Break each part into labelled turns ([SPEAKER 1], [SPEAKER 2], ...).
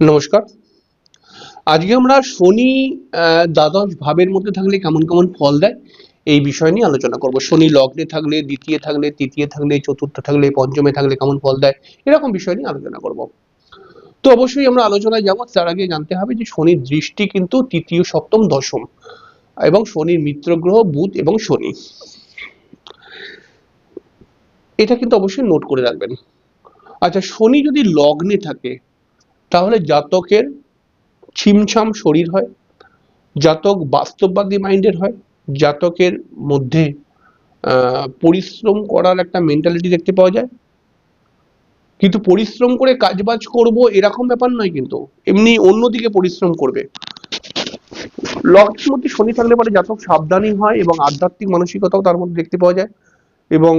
[SPEAKER 1] নমস্কার। আজকে আমরা শনি দ্বাদশ ভাবের মধ্যে থাকলে কেমন কেমন ফল দেয় এই বিষয় নিয়ে আলোচনা করব। শনি লগ্নে থাকলে, দ্বিতীয় থাকলে, তৃতীয় থাকলে, চতুর্থ থাকলে, পঞ্চমে থাকলে কেমন ফল দেয় এরকম বিষয় নিয়ে আলোচনা করব। তো অবশ্যই আমরা আলোচনায় যাব। তার আগে জানতে হবে যে শনির দৃষ্টি কিন্তু তৃতীয়, সপ্তম, দশম এবং শনির মিত্র গ্রহ, বুধ এবং শনি। এটা কিন্তু অবশ্যই নোট করে রাখবেন। আচ্ছা শনি যদি লগ্নে থাকে তাহলে জাতকের ছিমছাম শরীর হয়, জাতক বাস্তববাদী মাইন্ডের হয়, জাতকের মধ্যে পরিশ্রম করার একটা মেন্টালিটি দেখতে পাওয়া যায়। কিন্তু পরিশ্রম করে কাজবাজ করব এরকম ব্যাপার নয় কিন্তু, এমনি অন্যদিকে পরিশ্রম করবে। লগ্নের মধ্যে শনি থাকলে পরে জাতক সাবধানী হয় এবং আধ্যাত্মিক মানসিকতাও তার মধ্যে দেখতে পাওয়া যায়। এবং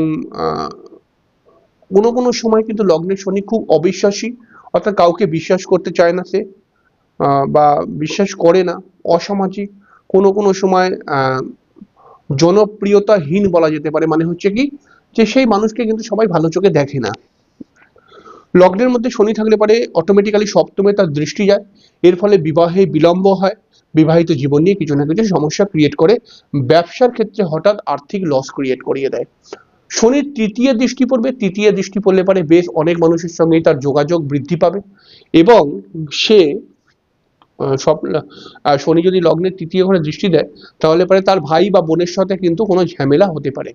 [SPEAKER 1] কোনো কোনো সময় কিন্তু লগ্নের শনি খুব অবিশ্বাসী অর্থাৎ কাউকে বিশ্বাস করতে চায় না সে বা বিশ্বাস করে না, অসামাজিক, কোনো কোনো সময় জনপ্রিয়তাহীন বলা যেতে পারে। মানে হচ্ছে কি? যে সেই মানুষকে কিন্তু সবাই ভালো চোখে দেখে না। লগ্নের মধ্যে শনি থাকলে পারে অটোমেটিক্যালি সপ্তমে তার দৃষ্টি যায়। এর ফলে বিবাহে বিলম্ব হয়। বিবাহিত জীবন নিয়ে কিছু না কিছু সমস্যা ক্রিয়েট করে। ব্যবসার ক্ষেত্রে হঠাৎ আর্থিক লস ক্রিয়েট করিয়ে দেয়। শনির তৃতীয় দৃষ্টি পড়বে, তৃতীয় দৃষ্টি পড়লে পারে বেশ অনেক মানুষের সঙ্গেই তার যোগাযোগ বৃদ্ধি পাবে এবং সে সব শনি যদি লগ্নের তৃতীয় ঘরে দৃষ্টি দেয়, তাহলে পরে তার ভাই বা বোনের সাথে কিন্তু কোনো ঝামেলা হতে পারে।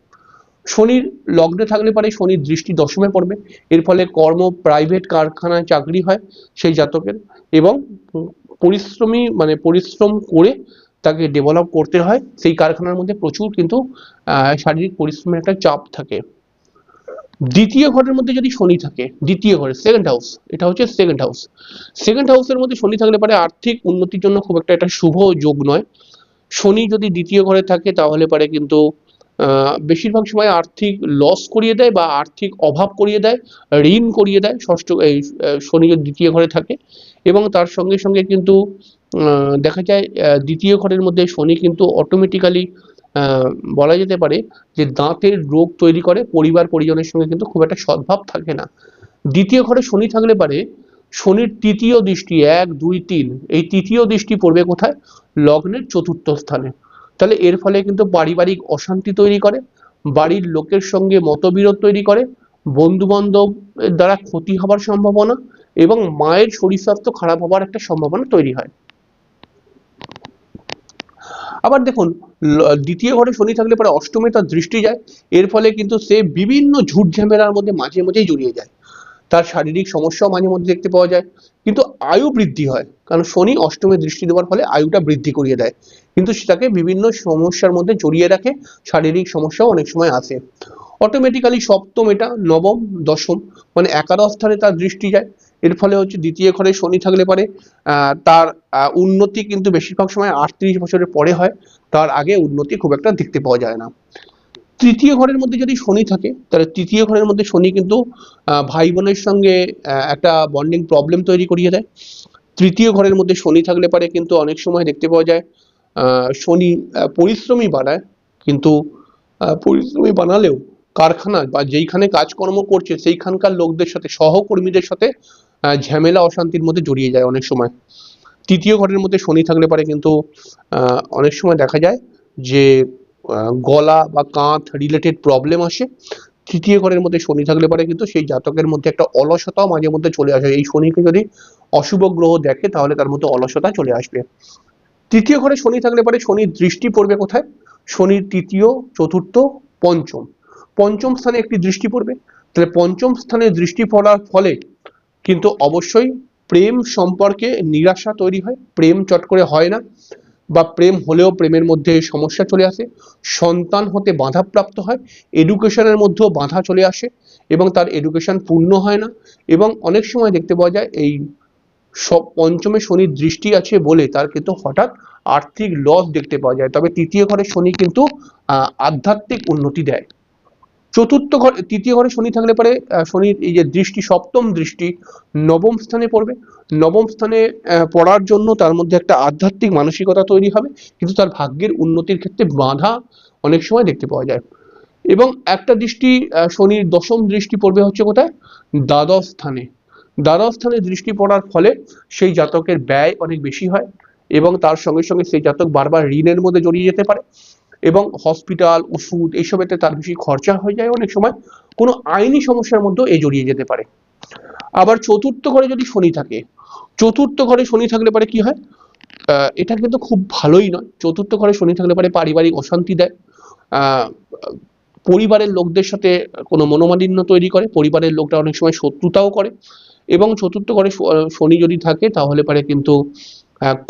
[SPEAKER 1] শনির লগ্নে থাকলে পারে শনির দৃষ্টি দশমে পড়বে, এর ফলে কর্ম প্রাইভেট কারখানায় চাকরি হয় সেই জাতকের এবং পরিশ্রমী মানে পরিশ্রম করে তাকে ডেভেলপ করতে হয়, সেই কারখানার মধ্যে প্রচুর কিন্তু শারীরিক পরিশ্রমের একটা চাপ থাকে। দ্বিতীয় ঘরের মধ্যে যদি শনি থাকে, দ্বিতীয় ঘরে সেকেন্ড হাউস এটা হচ্ছে সেকেন্ড হাউস সেকেন্ড হাউসের মধ্যে শনি থাকলে পারে আর্থিক উন্নতির জন্য খুব একটা এটা শুভ যোগ নয়। শনি যদি দ্বিতীয় ঘরে থাকে, তাহলে পারে কিন্তু বেশিরভাগ সময় আর্থিক লস করিয়ে দেয় বা আর্থিক অভাব করিয়ে দেয়, ঋণ করিয়ে দেয়, ষষ্ঠ, এই শনি দ্বিতীয় ঘরে থাকে এবং তার সঙ্গে সঙ্গে কিন্তু দেখা যায় দ্বিতীয় ঘরের মধ্যে শনি কিন্তু অটোমেটিক্যালি বলা যেতে পারে যে দাঁতের রোগ তৈরি করে, পরিবার পরিজনের সঙ্গে কিন্তু খুব একটা সদ্ভাব থাকে না। দ্বিতীয় ঘরে শনি থাকলে পারে, শনির তৃতীয় দৃষ্টি এক, দুই, তিন, এই তৃতীয় দৃষ্টি পড়বে কোথায়? লগ্নের চতুর্থ স্থানে। তাহলে এর ফলে কিন্তু পারিবারিক অশান্তি তৈরি করে, বাড়ির লোকের সঙ্গে মতবিরোধ তৈরি করে বন্ধু বান্ধব দ্বারা ক্ষতি হবার সম্ভাবনা এবং মায়ের শরীর স্বাস্থ্য খারাপ হবার একটা সম্ভাবনা তৈরি হয়। আবার দেখুন দ্বিতীয় ঘরে শনি থাকলে পরে অষ্টমে তার দৃষ্টি যায়, এর ফলে কিন্তু সে বিভিন্ন ঝুট ঝামেলার মধ্যে মাঝে মাঝেই জড়িয়ে যায়। তার শারীরিক সমস্যাও মাঝে মধ্যে দেখতে পাওয়া যায়, কিন্তু আয়ু বৃদ্ধি হয়, কারণ শনি অষ্টমে দৃষ্টি দেওয়ার ফলে আয়ুটা বৃদ্ধি করিয়ে দেয়। কিন্তু সেটাকে বিভিন্ন সমস্যার মধ্যে জড়িয়ে রাখে, শারীরিক সমস্যাও অনেক সময় আসে। অটোমেটিক্যালি সপ্তম এটা নবম, দশম মানে একাদশ স্থানে তার দৃষ্টি যায়। এর ফলে হচ্ছে দ্বিতীয় ঘরে শনি থাকলে পারে তার উন্নতি কিন্তু বেশিরভাগ সময় আটত্রিশ বছরের পরে হয়। তার আগে উন্নতি খুব একটা দেখতে পাওয়া যায় না। তৃতীয় ঘরের মধ্যে যদি শনি থাকে, তাহলে তৃতীয় ঘরের মধ্যে শনি কিন্তু ভাই বোনের সঙ্গে একটা বন্ডিং প্রবলেম তৈরি করিয়ে দেয়। তৃতীয় ঘরের মধ্যে শনি থাকলে পারে কিন্তু অনেক সময় দেখতে পাওয়া যায় শনি পরিশ্রমী বানায়, কিন্তু পরিশ্রমী বানালেও কারখানা বা যেইখানে কাজকর্ম করছে, সেইখানকার লোকদের সাথে, সহকর্মীদের সাথে ঝামেলা অশান্তির মধ্যে জড়িয়ে যায় অনেক সময়। তৃতীয় ঘরের মধ্যে শনি থাকলে পারে কিন্তু অনেক সময় দেখা যায় যে গলা বা কাঁধ রিলেটেড প্রবলেম আসে। তৃতীয় ঘরের মধ্যে শনি থাকলে পারে কিন্তু সেই জাতকের মধ্যে একটা অলসতাও মাঝে মধ্যে চলে আসে। এই শনিকে যদি অশুভ গ্রহ দেখে তাহলে তার মধ্যে অলসতা চলে আসবে। তৃতীয় ঘরে শনি থাকলে পারে, শনির দৃষ্টি পড়বে কোথায়? শনির তৃতীয়, চতুর্থ, পঞ্চম। পঞ্চম স্থানে একটি দৃষ্টি পড়বে। তাহলে পঞ্চম স্থানে দৃষ্টি পড়ার ফলে কিন্তু অবশ্যই প্রেম সম্পর্কে নিরাশা তৈরি হয়, প্রেম চট করে হয় না বা প্রেম হলেও প্রেমের মধ্যে সমস্যা চলে আসে, সন্তান হতে বাধাপ্রাপ্ত হয় এডুকেশনের মধ্যেও বাধা চলে আসে এবং তার এডুকেশন পূর্ণ হয় না এবং অনেক সময় দেখতে পাওয়া যায় এই সব পঞ্চমে শনির দৃষ্টি আছে বলে তার কিন্তু হঠাৎ আর্থিক লস দেখতে পাওয়া যায়। তবে তৃতীয় ঘরে শনি কিন্তু আধ্যাত্মিক উন্নতি দেয়। চতুর্থ ঘর, তৃতীয় ঘরে শনি থাকলে পরে শনির এই যে দৃষ্টি, সপ্তম দৃষ্টি নবম স্থানে পড়বে। নবম স্থানে পড়ার জন্য তার মধ্যে একটা আধ্যাত্মিক মানসিকতা তৈরি হবে, কিন্তু তার ভাগ্যের উন্নতির ক্ষেত্রে বাধা অনেক সময় দেখতে পাওয়া যায়। এবং একটা দৃষ্টি শনির দশম দৃষ্টি পড়বে হচ্ছে কোথায়? দ্বাদশ স্থানে। দ্বাদশ স্থানে দৃষ্টি পড়ার ফলে সেই জাতকের ব্যয় অনেক বেশি হয় এবং তার সঙ্গে সঙ্গে সেই জাতক বারবার ঋণের মধ্যে জড়িয়ে যেতে পারে। এবং হসপিটাল ওষুধ এইসবেতে তার বেশি খরচা হয়ে যায় অনেক সময়। কোনো আইনি সমস্যার মধ্যেও এ জড়িয়ে যেতে পারে। আবার চতুর্থ ঘরে যদি শনি থাকে, চতুর্থ ঘরে শনি থাকলে পরে কি হয়? এটা কিন্তু খুব ভালোই নয়। চতুর্থ ঘরে শনি থাকলে পরে পারিবারিক অশান্তি দেয়। পরিবারের লোকদের সাথে কোনো মনোমালিন্য তৈরি করে। পরিবারের লোকটা অনেক সময় শত্রুতাও করে। এবং চতুর্থ ঘরে শনি যদি থাকে, তাহলে পারে কিন্তু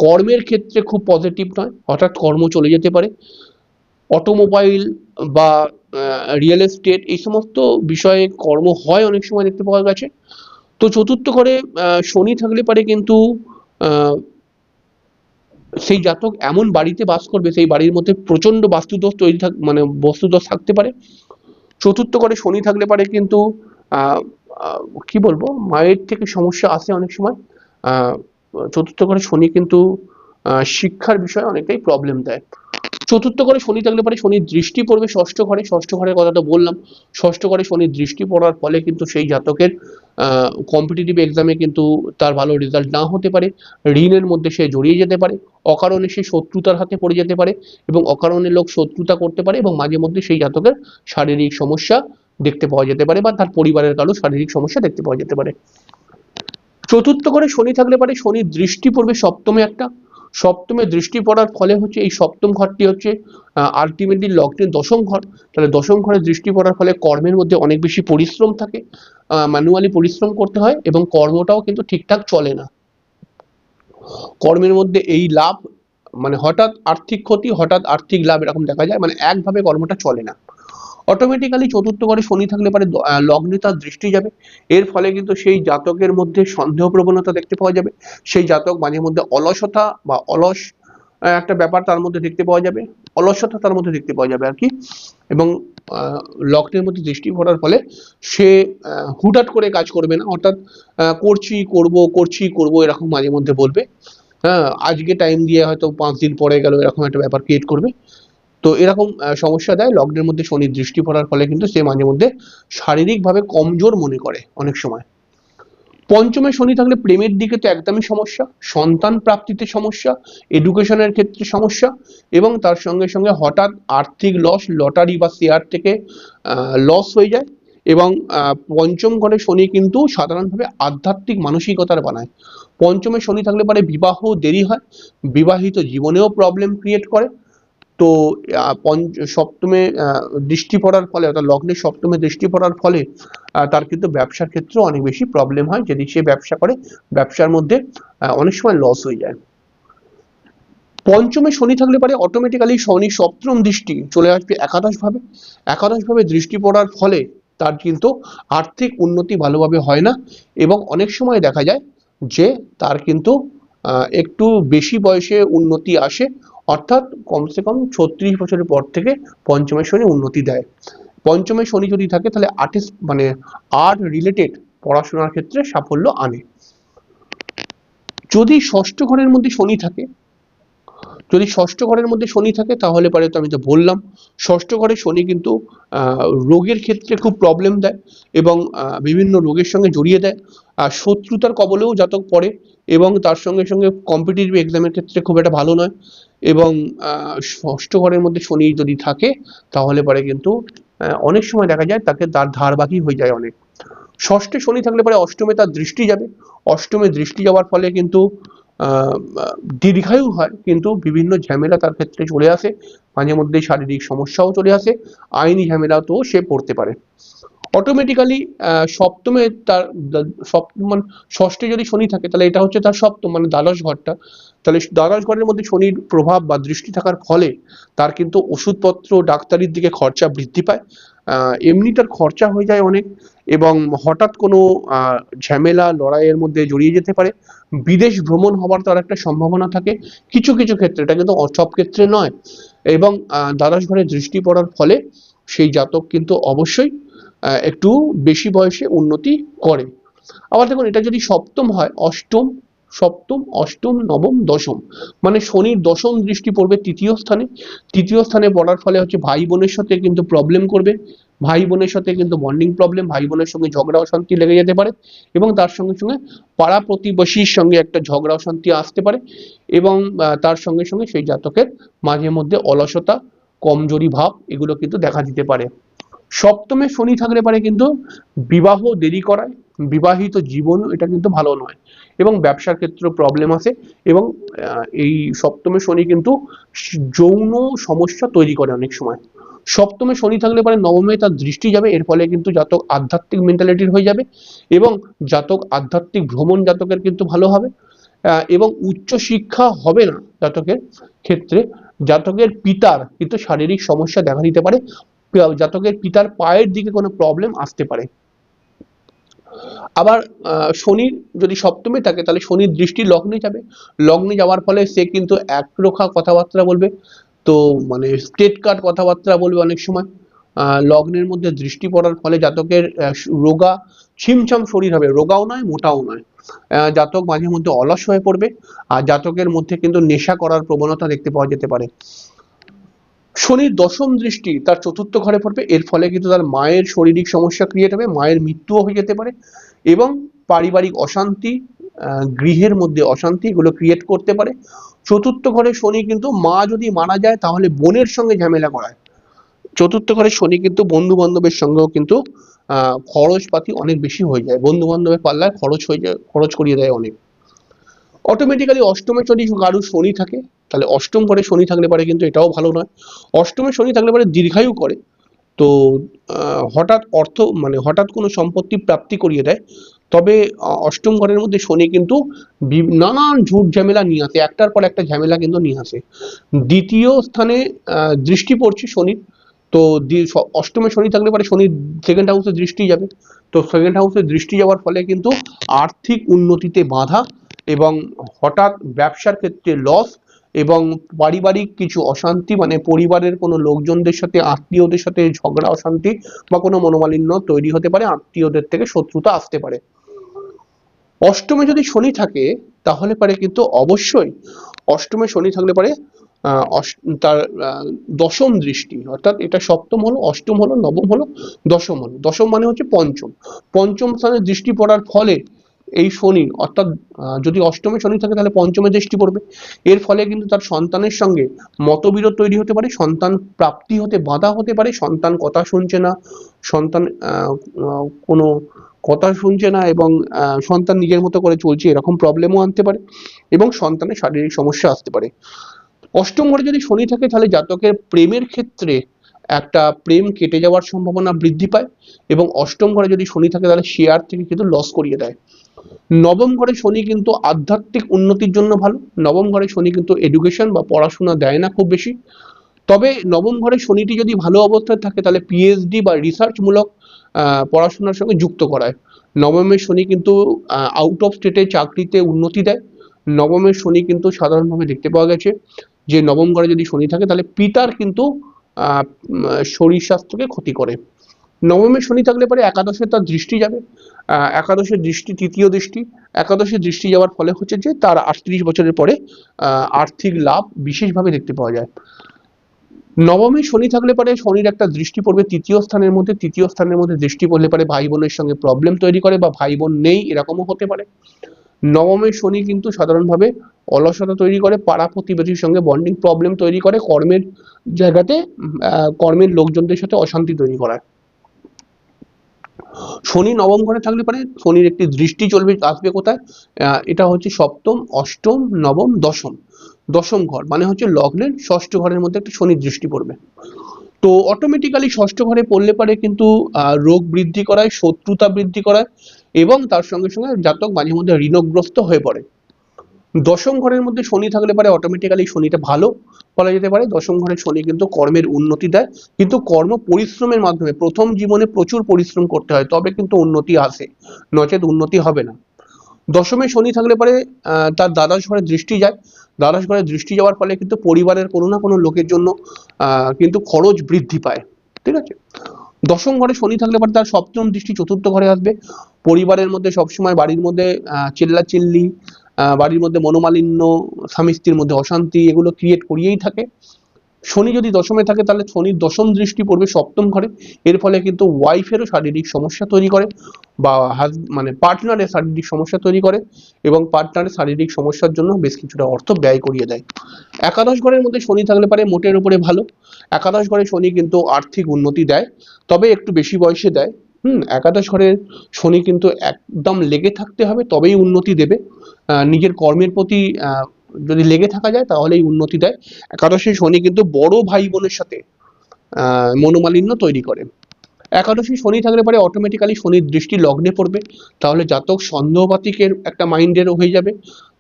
[SPEAKER 1] কর্মের ক্ষেত্রে খুব পজিটিভ নয়। হঠাৎ কর্ম চলে যেতে পারে। অটোমোবাইল বা রিয়েল এস্টেট এই সমস্ত বিষয়ে কর্ম হয় অনেক সময় দেখতে পাওয়া গেছে। তো চতুর্থ ঘরে শনি থাকলে পারে কিন্তু সেই জাতক এমন বাড়িতে বাস করবে, সেই বাড়ির মধ্যে প্রচণ্ড বাস্তুদোষ তৈরি থাক মানে বস্তুদোষ থাকতে পারে। চতুর্থ ঘরে শনি থাকলে পারে কিন্তু কি বলব, মায়ের থেকে সমস্যা আসে অনেক সময়। চতুর্থ ঘরে শনি কিন্তু শিক্ষার বিষয়ে অনেকটাই প্রবলেম দেয়। চতুর্থ ঘরে শনি থাকলে পারে শনির দৃষ্টি পড়বে, ষষ্ঠ ঘরে, ষষ্ঠ ঘরের কথাটা বললাম। ষষ্ঠ ঘরে শনির দৃষ্টি পড়ার ফলে কিন্তু সেই জাতকের কম্পিটিটিভ এক্সামে কিন্তু তার ভালো রেজাল্ট না হতে পারে। ঋণের মধ্যে সে জড়িয়ে যেতে পারে। অকারণে সে শত্রুতার হাতে পড়ে যেতে পারে এবং অকারণে লোক শত্রুতা করতে পারে এবং মাঝে মধ্যে সেই জাতকের শারীরিক সমস্যা দেখতে পাওয়া যেতে পারে বা তার পরিবারের কারও শারীরিক সমস্যা দেখতে পাওয়া যেতে পারে। চতুর্থ ঘরে শনি থাকলে পারে শনির দৃষ্টি পড়বে সপ্তমে একটা। সপ্তমে দৃষ্টি পড়ার ফলে হচ্ছে এই সপ্তম ঘরটি হচ্ছে আলটিমেটলি লগ্নের দশম ঘর। তাহলে দশম ঘরে দৃষ্টি পড়ার ফলে কর্মের মধ্যে অনেক বেশি পরিশ্রম থাকে ম্যানুয়ালি পরিশ্রম করতে হয় এবং কর্মটাও কিন্তু ঠিকঠাক চলে না। কর্মের মধ্যে এই লাভ মানে হঠাৎ আর্থিক ক্ষতি, হঠাৎ আর্থিক লাভ এরকম দেখা যায় মানে একভাবে কর্মটা চলে না। অটোমেটিক্যালি চতুর্থ ঘরে শনি থাকলে পারে লগ্নে তার দৃষ্টি যাবে। এর ফলে কিন্তু সেই জাতকের মধ্যে সন্দেহ প্রবণতা দেখতে পাওয়া যাবে। সেই জাতক মাঝে মধ্যে অলসতা বা অলস একটা ব্যাপার তার মধ্যে দেখতে পাওয়া যাবে। অলসতা তার মধ্যে দেখতে পাওয়া যাবে আর কি। এবং লগ্নের মধ্যে দৃষ্টি পড়ার ফলে সে হুটহাট করে কাজ করবে না। অর্থাৎ করছি, করব করছি, করব এরকম মাঝে মধ্যে বলবে। হ্যাঁ আজকে টাইম দিয়ে হয়তো পাঁচ দিন পরে গেল, এরকম একটা ব্যাপার ক্রিয়েট করবে। তো এরকম সমস্যা দেয়। লগ্নের মধ্যে শনির দৃষ্টি পড়ার ফলে কিন্তু সে মাঝে মধ্যে শারীরিকভাবে কমজোর মনে করে অনেক সময়। পঞ্চমে শনি থাকলে প্রেমের দিকে তো একদমই সমস্যা, সন্তান প্রাপ্তিতে সমস্যা এডুকেশনের ক্ষেত্রে সমস্যা এবং তার সঙ্গে সঙ্গে হঠাৎ আর্থিক লস লটারি বা শেয়ার থেকে লস হয়ে যায় এবং পঞ্চম ঘরে শনি কিন্তু সাধারণভাবে আধ্যাত্মিক মানসিকতার বানায়। পঞ্চমে শনি থাকলে পরে বিবাহ দেরি হয়, বিবাহিত জীবনেও প্রবলেম ক্রিয়েট করে তো সপ্তমে দৃষ্টি পড়ার ফলে, অর্থাৎ লগ্নে সপ্তমে দৃষ্টি পড়ার ফলে তার কিন্তু ব্যবসার ক্ষেত্রে অনেক বেশি প্রবলেম হয়। যদি সে ব্যবসা করে, ব্যবসার মধ্যে অনেক সময় লস হয়ে যায়। পঞ্চমে শনি থাকলে পারে অটোমেটিক্যালি শনি সপ্তম দৃষ্টি চলে আসবে একাদশ ভাবে একাদশ ভাবে দৃষ্টি পড়ার ফলে তার কিন্তু আর্থিক উন্নতি ভালোভাবে হয় না এবং অনেক সময় দেখা যায় যে তার কিন্তু একটু বেশি বয়সে উন্নতি আসে অর্থাৎ কমসে কম ছত্রিশ বছরের পর থেকে পঞ্চমের শনি উন্নতি দেয়। পঞ্চমে শনি যদি থাকে, তাহলে আর্টিস্ট মানে আর্ট রিলেটেড পড়াশোনার ক্ষেত্রে সাফল্য আনে। যদি ষষ্ঠ ঘরের মধ্যে শনি থাকে, যদি ষষ্ঠ ঘরের মধ্যে শনি থাকে, তাহলে পারে তো আমি তো বললাম, ষষ্ঠ ঘরে শনি কিন্তু রোগের ক্ষেত্রে খুব প্রবলেম দেয় এবং বিভিন্ন রোগের সঙ্গে জড়িয়ে দেয়। শত্রুতার কবলেও জাতক পড়ে এবং তার সঙ্গে সঙ্গে কম্পিটিটিভ এক্সামের ক্ষেত্রে খুব একটা ভালো নয় এবং ষষ্ঠ ঘরের মধ্যে শনি যদি থাকে তাহলে পরে কিন্তু অনেক সময় দেখা যায় তাকে তার ধার বাকি হয়ে যায় অনেক। ষষ্ঠে শনি থাকলে পরে অষ্টমে তার দৃষ্টি যাবে। অষ্টমে দৃষ্টি যাওয়ার ফলে কিন্তু দীর্ঘায়ু হয় কিন্তু বিভিন্ন ঝামেলা তার ক্ষেত্রে চলে আসে। মাঝে মধ্যে শারীরিক সমস্যাও চলে আসে। আইনি ঝামেলাতেও সে পড়তে পারে। অটোমেটিক্যালি সপ্তমে তার সপ্তম মানে ষষ্ঠে যদি শনি থাকে, তাহলে এটা হচ্ছে তার সপ্তম মানে দ্বাদশ ঘরটা। তাহলে দ্বাদশ ঘরের মধ্যে শনির প্রভাব বা দৃষ্টি থাকার ফলে তার কিন্তু ওষুধপত্র, ডাক্তারির দিকে খরচা বৃদ্ধি পায়। এমনি তার খরচা হয়ে যায় অনেক এবং হঠাৎ কোনো ঝামেলা, লড়াইয়ের মধ্যে জড়িয়ে যেতে পারে। বিদেশ ভ্রমণ হওয়ার তার একটা সম্ভাবনা থাকে। কিছু কিছু ক্ষেত্রে, এটা কিন্তু সব ক্ষেত্রে নয়। এবং দ্বাদশ ঘরে দৃষ্টি পড়ার ফলে সেই জাতক কিন্তু অবশ্যই একটু বেশি বয়সে উন্নতি করে। আবার দেখুন, এটা যদি সপ্তম হয়, অষ্টম, সপ্তম, অষ্টম, নবম, দশম মানে শনির দশম দৃষ্টি পড়বে তৃতীয় স্থানে। তৃতীয় স্থানে পড়ার ফলে হচ্ছে ভাই বোনের সাথে কিন্তু প্রবলেম করবে। ভাই বোনের সাথে কিন্তু বন্ডিং প্রবলেম ভাই বোনের সঙ্গে ঝগড়া অশান্তি লেগে যেতে পারে এবং তার সঙ্গে সঙ্গে পাড়া প্রতিবেশীর সঙ্গে একটা ঝগড়া অশান্তি আসতে পারে এবং তার সঙ্গে সঙ্গে সেই জাতকের মাঝে মধ্যে অলসতা, কমজোরি ভাব এগুলো কিন্তু দেখা দিতে পারে। সপ্তমে শনি থাকলে পারে কিন্তু বিবাহ দেরি করায়, বিবাহিত জীবন এটা কিন্তু ভালো নয়। এবং ব্যবসার ক্ষেত্রে প্রবলেম আসে এবং এই সপ্তমে শনি কিন্তু যৌন সমস্যা তৈরি করে অনেক সময়। সপ্তমে শনি থাকলে পারে নবমে তার দৃষ্টি যাবে, এর ফলে কিন্তু জাতক আধ্যাত্মিক মেন্টালিটির হয়ে যাবে এবং জাতক আধ্যাত্মিক ভ্রমণ জাতকের কিন্তু ভালো হবে। এবং উচ্চ শিক্ষা হবে না জাতকের ক্ষেত্রে, জাতকের পিতার কিন্তু শারীরিক সমস্যা দেখা দিতে পারে। জাতকের পিতার পায়ের দিকে কোনো প্রবলেম আসতে পারে। আবার শনির যদি সপ্তমে থাকে, তাহলে শনির দৃষ্টি লগ্নে যাবে। লগ্নে যাওয়ার ফলে সে কিন্তু একরোখা কথাবার্তা বলবে। তো মানে স্টেট কার্ড কথাবার্তা বলবে অনেক সময়। লগ্নের মধ্যে দৃষ্টি পড়ার ফলে জাতকের রোগা ছিমছাম শরীর হবে। রোগাও নয়, মোটাও নয়। জাতক মাঝে মধ্যে অলস হয়ে পড়বে। আর জাতকের মধ্যে কিন্তু নেশা করার প্রবণতা দেখতে পাওয়া যেতে পারে। শনির দশম দৃষ্টি তার চতুর্থ ঘরে পড়বে। এর ফলে কিন্তু তার মায়ের শারীরিক সমস্যা ক্রিয়েট হবে, মায়ের মৃত্যুও হয়ে যেতে পারে এবং পারিবারিক অশান্তি গৃহের মধ্যে অশান্তি এগুলো ক্রিয়েট করতে পারে। চতুর্থ ঘরে শনি কিন্তু মা যদি মারা যায় তাহলে বোনের সঙ্গে ঝামেলা করায়। চতুর্থ ঘরে শনি কিন্তু বন্ধু বান্ধবের সঙ্গেও কিন্তু খরচপাতি অনেক বেশি হয়ে যায়। বন্ধু বান্ধবের পাল্লায় খরচ হয়ে যায়, খরচ করিয়ে দেয় অনেক। অটোমেটিক্যালি অষ্টমে যদি কারু শনি থাকে, তাহলে অষ্টম ঘরে শনি থাকলে পারে কিন্তু এটাও ভালো নয়। অষ্টমে শনি থাকলে পারে দীর্ঘায়ু করে। তো হঠাৎ অর্থ মানে হঠাৎ কোনো সম্পত্তি প্রাপ্তি করিয়ে দেয়, তবে অষ্টম ঘরের মধ্যে শনি কিন্তু নানান ঝুট ঝামেলা নিয়ে আসে। একটার পর একটা ঝামেলা কিন্তু নিয়ে আসে। দ্বিতীয় স্থানে দৃষ্টি পড়ছে শনির। তো অষ্টমে শনি থাকলে পারে শনি সেকেন্ড হাউসে দৃষ্টি যাবে। তো সেকেন্ড হাউসে দৃষ্টি যাওয়ার ফলে কিন্তু আর্থিক উন্নতিতে বাধা এবং হঠাৎ ব্যবসার ক্ষেত্রে লস এবং পারিবারিক কিছু অশান্তি মানে পরিবারের কোনো লোকজনদের সাথে, আত্মীয়দের সাথে ঝগড়া, অশান্তি বা কোনো মনোমালিন্য তৈরি হতে পারে, আত্মীয়দের থেকে শত্রুতা আসতে পারে। অষ্টমে যদি শনি থাকে, তাহলে পারে কিন্তু অবশ্যই অষ্টমে শনি থাকলে পারে তার দশম দৃষ্টি, অর্থাৎ এটা সপ্তম হলো, অষ্টম হলো, নবম হলো দশম হলো। দশম মানে হচ্ছে পঞ্চম। পঞ্চম স্থানে দৃষ্টি পড়ার ফলে এই শনি, অর্থাৎ যদি অষ্টমে শনি থাকে তাহলে পঞ্চমে দৃষ্টি পড়বে। এর ফলে কিন্তু তার সন্তানের সঙ্গে মতবিরোধ তৈরি হতে পারে, সন্তান প্রাপ্তি হতে বাধা হতে পারে, সন্তান কথা শুনছে না, সন্তান কোনো কথা শুনছে না এবং সন্তান নিজের মতো করে চলছে, এরকম প্রবলেমও আনতে পারে এবং সন্তানের শারীরিক সমস্যা আসতে পারে। অষ্টম ঘরে যদি শনি থাকে তাহলে জাতকের প্রেমের ক্ষেত্রে একটা প্রেম কেটে যাওয়ার সম্ভাবনা বৃদ্ধি পায় এবং অষ্টম ঘরে যদি শনি থাকে তাহলে শেয়ার থেকে কিন্তু লস করিয়ে দেয়। নবম ঘরে শনি কিন্তু আধ্যাত্মিক উন্নতির জন্য ভালো। নবম ঘরে শনি কিন্তু এডুকেশন বা পড়াশোনা দেয় না খুব বেশি। তবে নবম ঘরে শনিটি যদি ভালো অবস্থায় থাকে, তাহলে পিএইচডি বা রিসার্চমূলক পড়াশোনার সঙ্গে যুক্ত করায়। নবমের শনি কিন্তু আউট অফ স্টেটে চাকরিতে উন্নতি দেয়। নবমের শনি কিন্তু সাধারণভাবে দেখতে পাওয়া গেছে যে, নবম ঘরে যদি শনি থাকে, তাহলে পিতার কিন্তু শরীর স্বাস্থ্যকে ক্ষতি করে। নবমে শনি থাকলে পরে একাদশে তার দৃষ্টি যাবে। একাদশের দৃষ্টি, তৃতীয় দৃষ্টি, একাদশের দৃষ্টি যাওয়ার ফলে হচ্ছে যে তার আটত্রিশ বছরের পরে আর্থিক লাভ বিশেষভাবে দেখতে পাওয়া যায়। নবমে শনি থাকলে পরে, শনির একটা দৃষ্টি পড়বে তৃতীয় স্থানের মধ্যে, তৃতীয় স্থানের মধ্যে দৃষ্টি পড়লে পারে ভাই বোনের সঙ্গে প্রবলেম তৈরি করে বা ভাই বোন নেই, এরকমও হতে পারে। নবমে শনি কিন্তু সাধারণভাবে অলসতা তৈরি করে, পাড়া প্রতিবেশীর সঙ্গে বন্ডিং প্রবলেম তৈরি করে, কর্মের জায়গাতে কর্মের লোকজনদের সাথে অশান্তি তৈরি করায়। শনি নবম ঘরে থাকলে পারে, শনির একটি দৃষ্টি চলবে, আসবে কোথায়? এটা হচ্ছে সপ্তম, অষ্টম, নবম, দশম। দশম ঘর মানে হচ্ছে লগ্নের ষষ্ঠ ঘরের মধ্যে একটা শনির দৃষ্টি পড়বে। তো অটোমেটিক্যালি ষষ্ঠ ঘরে পড়লে পারে কিন্তু রোগ বৃদ্ধি করায়, শত্রুতা বৃদ্ধি করায় এবং তার সঙ্গে সঙ্গে জাতক মাঝে মধ্যে ঋণগ্রস্ত হয়ে পড়ে। দশম ঘরের মধ্যে শনি থাকলে পারে অটোমেটিক্যালি শনিটা ভালো বলা যেতে পারে। দশম ঘরে শনি কিন্তু কর্মের উন্নতি দেয়। কিন্তু কর্ম পরিশ্রমের মাধ্যমে, প্রথম জীবনে প্রচুর পরিশ্রম করতে হয়, তবে কিন্তু উন্নতি আসে। নচেত উন্নতি হবে না। দশমে শনি থাকলে পারে তার দ্বাদশ ঘরে দৃষ্টি যায়। দ্বাদশ ঘরে দৃষ্টি যাওয়ার ফলে কিন্তু পরিবারের কোনো না কোনো লোকের জন্য কিন্তু খরচ বৃদ্ধি পায়। ঠিক আছে? দশম ঘরে শনি থাকলে পরে তার সপ্তম দৃষ্টি চতুর্থ ঘরে আসবে। পরিবারের মধ্যে সবসময় বাড়ির মধ্যে চিল্লাচিল্লি বাড়ির মধ্যে মনোমালিন্য, স্বামী স্ত্রীর মধ্যে অশান্তি, এগুলো ক্রিয়েট করিয়েই থাকে। শনি যদি দশমে থাকে, তাহলে শনির দশম দৃষ্টি পড়বে সপ্তম ঘরে। এর ফলে কিন্তু ওয়াইফেরও শারীরিক সমস্যা তৈরি করে বা মানে পার্টনারের শারীরিক সমস্যা তৈরি করে এবং পার্টনারের শারীরিক সমস্যার জন্য বেশ কিছুটা অর্থ ব্যয় করিয়ে দেয়। একাদশ ঘরের মধ্যে শনি থাকলে পারে মোটের উপরে ভালো। একাদশ ঘরে শনি কিন্তু আর্থিক উন্নতি দেয়, তবে একটু বেশি বয়সে দেয়। হুম, একাদশ ঘরের শনি কিন্তু একদম লেগে থাকতে হবে, তবেই উন্নতি দেবে। নিজের কর্মের প্রতি যদি লেগে থাকা যায় তাহলেই উন্নতি দেয়। একাদশী শনি কিন্তু বড় ভাই বোনের সাথে মনোমালিন্য তৈরি করে। একাদশী শনি থাকলে পরে অটোমেটিক্যালি শনির দৃষ্টি লগ্নে পড়বে। তাহলে জাতক সন্দেহবাতিকের একটা মাইন্ডের হয়ে যাবে।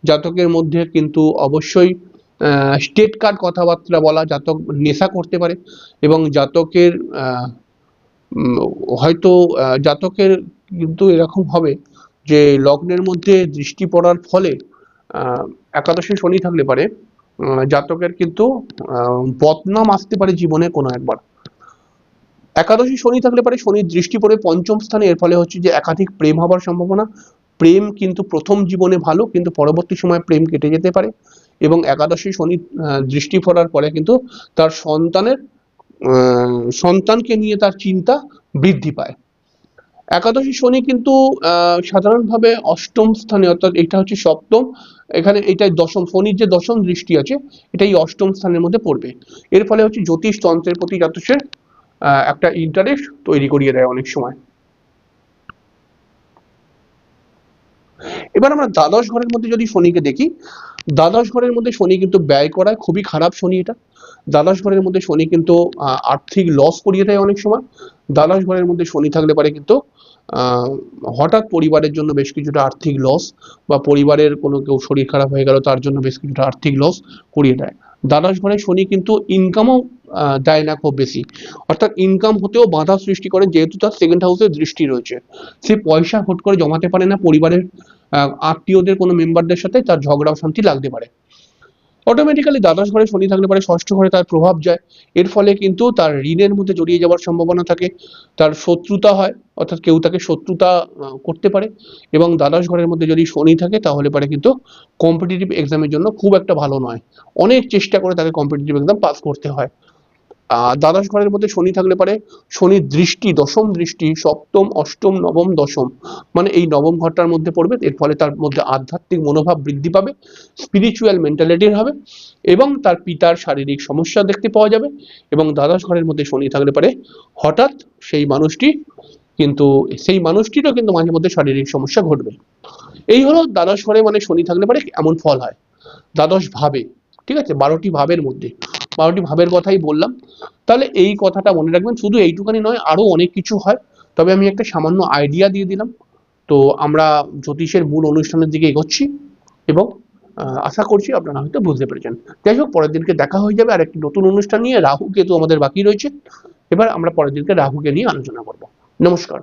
[SPEAKER 1] জাতকের মধ্যে কিন্তু অবশ্যই স্টেট কার্ড কথাবার্তা বলা জাতক নেশা করতে পারে এবং জাতকের হয়তো জাতকের কিন্তু এরকম হবে যে লগ্নের মধ্যে দৃষ্টি পড়ার ফলে একাদশী শনি থাকলে পারে জাতকের কিন্তু বদনাম আসতে পারে জীবনে কোনো একবার। একাদশী শনি থাকলে পারে, শনির দৃষ্টি পড়ে পঞ্চম স্থানে, এর ফলে হচ্ছে যে একাধিক প্রেম হবার সম্ভাবনা। প্রেম কিন্তু প্রথম জীবনে ভালো, কিন্তু পরবর্তী সময় প্রেম কেটে যেতে পারে এবং একাদশী শনি দৃষ্টি পড়ার পরে কিন্তু তার সন্তানের সন্তানকে নিয়ে তার চিন্তা বৃদ্ধি পায়। একাদশী শনি কিন্তু সাধারণভাবে অষ্টম স্থানে, অর্থাৎ এটা হচ্ছে সপ্তম। এখানে এটাই দশম, শনির যে দশম দৃষ্টি আছে, এটাই অষ্টম স্থানের মধ্যে পড়বে। এর ফলে হচ্ছে জ্যোতিষ তন্ত্রের প্রতি জাতকের একটা ইন্টারেস্ট তৈরি করিয়ে দেয় অনেক সময়। এবার আমরা দ্বাদশ ঘরের মধ্যে যদি শনিকে দেখি, দ্বাদশ ঘরের মধ্যে শনি কিন্তু ব্যয় করায়, খুবই খারাপ শনি এটা। দ্বাদশ ঘরের মধ্যে শনি কিন্তু আর্থিক লস করিয়ে দেয় অনেক সময়। দ্বাদশ ঘরের মধ্যে শনি থাকলে পারে কিন্তু হঠাৎ পরিবারের জন্য বেশ কিছুটা আর্থিক লস বা পরিবারের কোনো কেউ শরীর খারাপ হয়ে গেল, তার জন্য বেশ কিছুটা আর্থিক লস করিয়ে দেয়। দ্বাদশ ঘরে শনি কিন্তু ইনকামও দেয় না খুব বেশি। অর্থাৎ ইনকাম হতেও বাধা সৃষ্টি করে যেহেতু তার সেকেন্ড হাউসে দৃষ্টি রয়েছে। সে পয়সা হুট করে জমাতে পারে না, পরিবারের আত্মীয়দের কোনো মেম্বারদের সাথে তার ঝগড়া অশান্তি লাগতে পারে। অটোমেটিক্যালি দ্বাদশ ঘরে শনি থাকলে পরে ষষ্ঠ ঘরে তার প্রভাব যায়। এর ফলে কিন্তু তার ঋণের মধ্যে জড়িয়ে যাওয়ার সম্ভাবনা থাকে। তার শত্রুতা হয়, অর্থাৎ কেউ তাকে শত্রুতা করতে পারে এবং দ্বাদশ ঘরের মধ্যে যদি শনি থাকে তাহলে পরে কিন্তু কম্পিটিটিভ এক্সামের জন্য খুব একটা ভালো নয়। অনেক চেষ্টা করে তাকে কম্পিটিটিভ এক্সাম পাস করতে হয়। দ্বাদশ ঘরের মধ্যে শনি থাকলে পারে, শনির দৃষ্টি, দশম দৃষ্টি, সপ্তম, অষ্টম, নবম, দশম মানে এই নবম ঘরটার মধ্যে পড়বে, এর ফলে তার মধ্যে আধ্যাত্মিক মনোভাব বৃদ্ধি পাবে স্পিরিচুয়াল মেন্টালিটির হবে, এবং তার পিতার শারীরিক সমস্যা দেখতে পাওয়া যাবে, এবং দ্বাদশ ঘরের মধ্যে শনি থাকলে পারে, হঠাৎ সেই মানুষটি কিন্তু, সেই মানুষটিরও কিন্তু মাঝে মধ্যে শারীরিক সমস্যা ঘটবে। এই হলো দ্বাদশ ঘরে মানে শনি থাকলে পারে এমন ফল হয়। দ্বাদশ ভাবে, ঠিক আছে, বারোটি ভাবের মধ্যে। বারোটি ভাবের কথাই বললাম। তাহলে এই কথাটা মনে রাখবেন, শুধু এইটুখানি নয়, আরও অনেক কিছু হয়। তবে আমি একটা সামান্য আইডিয়া দিয়ে দিলাম। তো আমরা জ্যোতিষের মূল অনুষ্ঠানের দিকে এগোচ্ছি এবং আশা করছি আপনারা হয়তো বুঝতে পেরেছেন। যাই হোক, পরের দিনকে দেখা হয়ে যাবে আর একটি নতুন অনুষ্ঠান নিয়ে। রাহু কেতু আমাদের বাকি রয়েছে। এবার আমরা পরের দিনকে রাহুকে নিয়ে আলোচনা করব। নমস্কার।